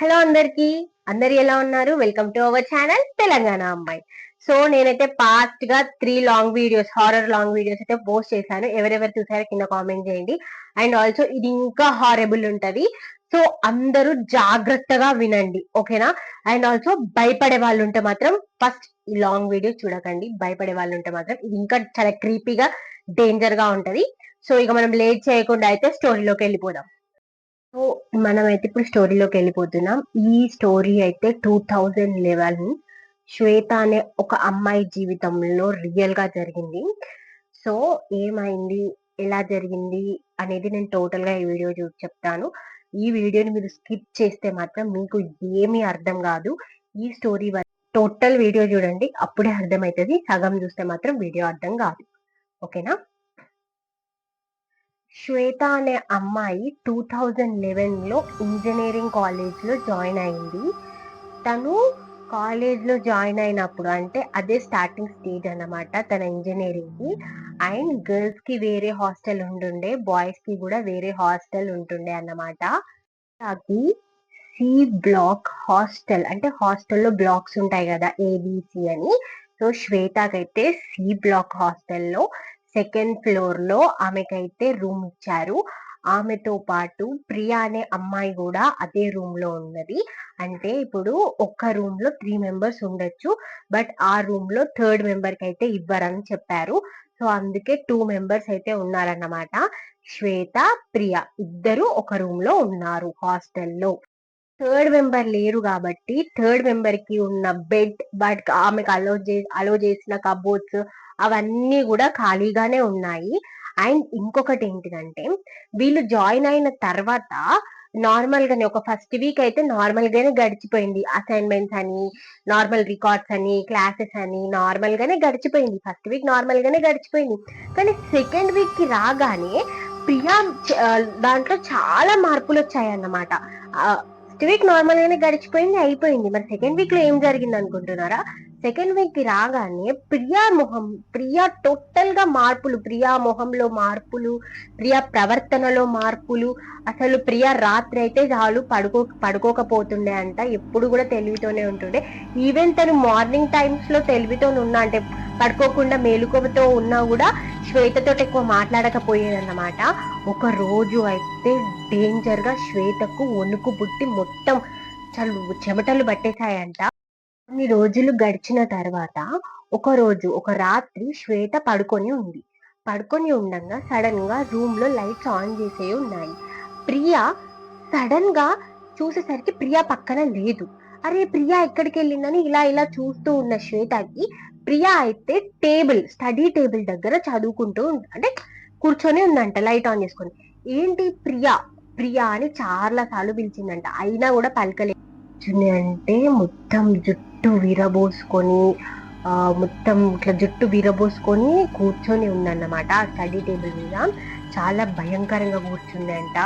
Hello అందరికి. అందరు ఎలా ఉన్నారు? Welcome to our channel Telangana అమ్మాయి సో నేనైతే పాస్ట్గా three long videos horror long videos అయితే పోస్ట్ చేశాను. ఎవరెవరు చూసారో కింద కామెంట్ చేయండి. అండ్ ఆల్సో ఇది ఇంకా హారబుల్ ఉంటది. సో అందరూ జాగ్రత్తగా వినండి ఓకేనా? అండ్ ఆల్సో భయపడే వాళ్ళు ఉంటే మాత్రం ఫస్ట్ ఈ లాంగ్ వీడియో చూడకండి. భయపడే వాళ్ళు ఉంటే మాత్రం ఇది ఇంకా చాలా క్రీపీగా డేంజర్గా ఉంటది. సో ఇక మనం లేట్ చేయకుండా అయితే స్టోరీలోకి వెళ్ళిపోదాం. సో మనమైతే ఇప్పుడు స్టోరీలోకి వెళ్ళిపోతున్నాం. ఈ స్టోరీ అయితే టూ థౌజండ్ లెవెన్ శ్వేత అనే ఒక అమ్మాయి జీవితంలో రియల్గా జరిగింది. సో ఏమైంది? ఎలా జరిగింది? అనేది నేను టోటల్గా ఈ వీడియో చూసి చెప్తాను. ఈ వీడియోని మీరు స్కిప్ చేస్తే మాత్రం మీకు ఏమీ అర్థం కాదు. ఈ స్టోరీ టోటల్ వీడియో చూడండి. అప్పుడే అర్థమవుతుంది. సగం చూస్తే మాత్రం వీడియో అర్థం కాదు. ఓకేనా? శ్వేత అనే అమ్మాయి టూ థౌజండ్ లెవెన్లో ఇంజనీరింగ్ కాలేజ్లో జాయిన్ అయింది. తను కాలేజ్లో జాయిన్ అయినప్పుడు అంటే అదే స్టార్టింగ్ స్టేజ్ అనమాట తన ఇంజనీరింగ్కి. అండ్ గర్ల్స్కి వేరే హాస్టల్ ఉంటుండే బాయ్స్కి కూడా వేరే హాస్టల్ ఉంటుండే అన్నమాట. అది సి బ్లాక్ హాస్టల్ అంటే హాస్టల్లో బ్లాక్స్ ఉంటాయి కదా ఏబిసి అని. సో శ్వేతకైతే సి బ్లాక్ హాస్టల్లో సెకండ్ ఫ్లోర్లో ఆమెకైతే రూమ్ ఇచ్చారు. ఆమెతో పాటు ప్రియా అనే అమ్మాయి కూడా అదే రూమ్లో ఉన్నది. అంటే ఇప్పుడు ఒక్క రూమ్లో త్రీ మెంబర్స్ ఉండొచ్చు బట్ ఆ రూమ్లో థర్డ్ మెంబర్కి అయితే ఇవ్వరని చెప్పారు. సో అందుకే టూ మెంబర్స్ అయితే ఉన్నారన్నమాట. శ్వేత ప్రియా ఇద్దరు ఒక రూమ్లో ఉన్నారు హాస్టల్లో. థర్డ్ మెంబర్ లేరు కాబట్టి థర్డ్ మెంబర్కి ఉన్న బెడ్ బట్ ఆమెకు అలో చే అలో చేసిన కబోర్డ్స్ అవన్నీ కూడా ఖాళీగానే ఉన్నాయి. అండ్ ఇంకొకటి ఏంటిదంటే వీళ్ళు జాయిన్ అయిన తర్వాత నార్మల్ గానే ఒక ఫస్ట్ వీక్ అయితే నార్మల్ గానే గడిచిపోయింది. అసైన్మెంట్స్ అని నార్మల్ రికార్డ్స్ అని క్లాసెస్ అని నార్మల్ గానే గడిచిపోయింది. ఫస్ట్ వీక్ నార్మల్ గానే గడిచిపోయింది. కానీ సెకండ్ వీక్కి రాగానే ప్రియా దాంట్లో చాలా మార్పులు వచ్చాయి అన్నమాట ఫస్ట్ వీక్ నార్మల్ గానే గడిచిపోయింది అయిపోయింది. మరి సెకండ్ వీక్లో ఏం జరిగింది అనుకుంటున్నారా? సెకండ్ వీక్కి రాగానే ప్రియా మొహం ప్రియా టోటల్గా మార్పులు ప్రియా మొహంలో మార్పులు ప్రియా ప్రవర్తనలో మార్పులు. అసలు ప్రియా రాత్రి అయితే చాలు పడుకో పడుకోకపోతుండే అంట. ఎప్పుడు కూడా తెలివితోనే ఉంటుండే. ఈవెన్ తను మార్నింగ్ టైమ్స్లో తెలివితో ఉన్నా అంటే పడుకోకుండా మేలుకోతో ఉన్నా కూడా శ్వేతతో ఎక్కువ మాట్లాడకపోయేదన్నమాట. ఒక రోజు అయితే డేంజర్గా శ్వేతకు వణుకు పుట్టి మొత్తం చలు చెమటలు పట్టేశాయంట. కొన్ని రోజులు గడిచిన తర్వాత ఒక రోజు ఒక రాత్రి శ్వేత పడుకొని ఉంది. పడుకొని ఉండగా సడన్గా రూమ్లో లైట్స్ ఆన్ చేసే ఉన్నాయి. ప్రియా సడన్గా చూసేసరికి ప్రియా పక్కన లేదు. అరే ప్రియా ఎక్కడికి వెళ్ళిందని ఇలా ఇలా చూస్తూ ఉన్న శ్వేతకి ప్రియా అయితే టేబుల్ స్టడీ టేబుల్ దగ్గర చదువుకుంటూ అంటే కూర్చొని ఉందంట లైట్ ఆన్ చేసుకొని. ఏంటి ప్రియా? ప్రియా అని చాలా సార్లు పిలిచిందంట. అయినా కూడా పలకలేదు అంటే మొత్తం జుట్టు విరబోసుకొని మొత్తం ఇట్లా జుట్టు విరబోసుకొని కూర్చొని ఉందన్నమాట ఆ స్టడీ టేబుల్ మీద. చాలా భయంకరంగా కూర్చుందంట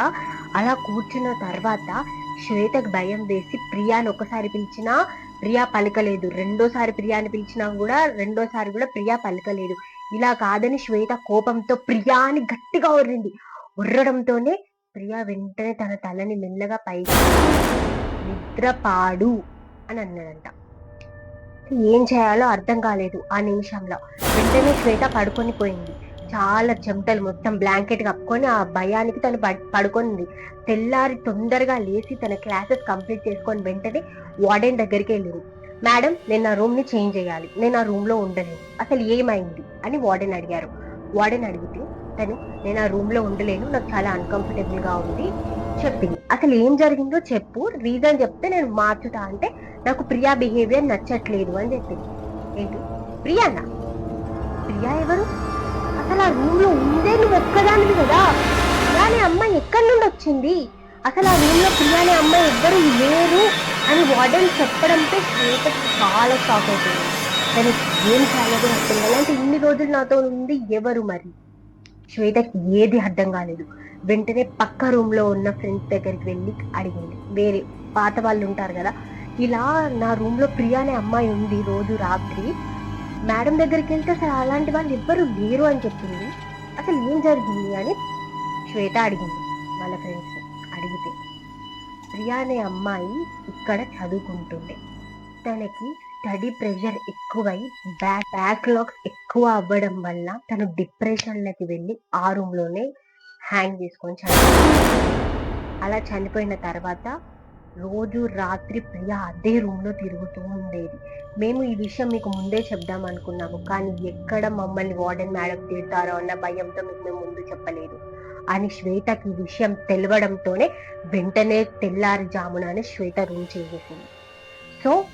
అలా కూర్చున్న తర్వాత శ్వేతకు భయం వేసి ప్రియాని ఒకసారి పిలిచినా ప్రియా పలకలేదు. రెండోసారి ప్రియాని పిలిచినా కూడా రెండోసారి కూడా ప్రియా పలకలేదు. ఇలా కాదని శ్వేత కోపంతో ప్రియాని గట్టిగా ఉర్రింది ఉర్రడంతోనే ప్రియా వెంటనే తన తలని మెల్లగా పైకి నిద్రపాడు అని అన్నాడంట. ఏం చేయాలో అర్థం కాలేదు ఆ నిమిషంలో. వెంటనే శ్వేత పడుకొని పోయింది. చాలా చెమటలు మొత్తం బ్లాంకెట్ కప్పుకొని ఆ భయానికి తను పడుకుంది. తెల్లారి తొందరగా లేచి తన క్లాసెస్ కంప్లీట్ చేసుకొని వెంటనే వార్డెన్ దగ్గరికి వెళ్ళింది. మేడం నేను నా రూమ్ని చేంజ్ చేయాలి. నేను ఆ రూమ్లో ఉండలేను. అసలు ఏమైంది? అని వార్డెన్ అడిగారు. వార్డెన్ అడిగితే తను నేను ఆ రూమ్లో ఉండలేను. నాకు చాలా అన్కంఫర్టబుల్గా ఉంది. చెప్పింది. అసలు ఏం జరిగిందో చెప్పు. రీజన్ చెప్తే నేను మార్చుతా. అంటే నాకు ప్రియా బిహేవియర్ నచ్చట్లేదు అని చెప్పింది. ఏంటి? ప్రియానా? ప్రియా ఎవరు? అసలు ఆ రూమ్లో ఉందే నువ్వు ఒక్కదానివి కదా. ప్రియానే అమ్మాయి ఎక్కడి నుండి వచ్చింది? అసలు ఆ రూమ్లో అమ్మాయి ఎవ్వరు లేరు అని వార్డెన్ చెప్పడంతో శ్వేత చాలా షాక్ అయిపోయింది. దానికి ఏం చేయాలో అర్థం అంటే ఇన్ని రోజులు నాతో ఉంది ఎవరు మరి? శ్వేతకి ఏది అర్థం కాలేదు. వెంటనే పక్క రూమ్లో ఉన్న ఫ్రెండ్స్ దగ్గరికి వెళ్ళి అడిగింది. వేరే పాత వాళ్ళు ఉంటారు కదా ఇలా నా రూమ్లో ప్రియా అనే అమ్మాయి ఉంది రోజు రాత్రి మేడం దగ్గరికి వెళ్తే అసలు అలాంటి వాళ్ళు ఎవ్వరు లేరు అని చెప్పింది. అసలు ఏం జరిగింది అని శ్వేత అడిగింది. వాళ్ళ ఫ్రెండ్స్ అడిగితే ప్రియా అనే అమ్మాయి ఇక్కడ చదువుకుంటుండే. తనకి స్టడీ ప్రెషర్ ఎక్కువై బ్యాక్ బ్యాక్లాగ్స్ ఎక్కువ అవ్వడం వల్ల తను డిప్రెషన్లోకి వెళ్ళి ఆ రూమ్లోనే హ్యాంగ్ చేసుకొని చనిపోయింది. అలా చనిపోయిన తర్వాత రోజు రాత్రి ప్రియ అదే రూమ్లో తిరుగుతూ ఉండేది. మేము ఈ విషయం మీకు ముందే చెప్దాం అనుకున్నాము కానీ ఎక్కడ మమ్మల్ని వార్డెన్ మేడం తిడతారో అన్న భయంతో మీకు మేము ముందు చెప్పలేదు. అని శ్వేతకి ఈ విషయం తెలవడంతోనే వెంటనే తెల్లారి జామున అని శ్వేత రూమ్ చేసేసింది సో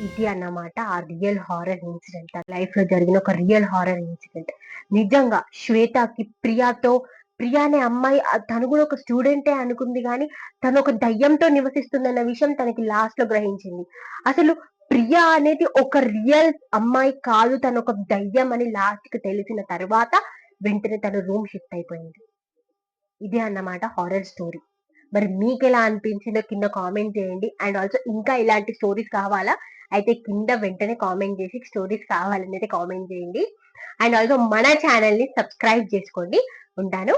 ఇది అన్నమాట ఆ రియల్ హారర్ ఇన్సిడెంట్. లైఫ్లో జరిగిన ఒక రియల్ హారర్ ఇన్సిడెంట్. నిజంగా శ్వేతకి ప్రియాతో ప్రియా అనే అమ్మాయి తను కూడా ఒక స్టూడెంటే అనుకుంది కానీ తను ఒక దయ్యంతో నివసిస్తుందన్న విషయం తనకి లాస్ట్లో గ్రహించింది. అసలు ప్రియా అనేది ఒక రియల్ అమ్మాయి కాదు తను ఒక దయ్యం అని లాస్ట్కి తెలిసిన తర్వాత వెంటనే తను రూమ్ షిఫ్ట్ అయిపోయింది. ఇదే అన్నమాట హారర్ స్టోరీ మరి మీకు ఎలా అనిపించిందో కింద కామెంట్ చేయండి. అండ్ ఆల్సో ఇంకా ఇలాంటి స్టోరీస్ కావాలా? అయితే కింద వెంటనే కామెంట్ చేసి స్టోరీస్ కావాలని అయితే కామెంట్ చేయండి. అండ్ ఆల్సో మన ఛానల్ని సబ్స్క్రైబ్ చేసుకోండి. ఉంటాను.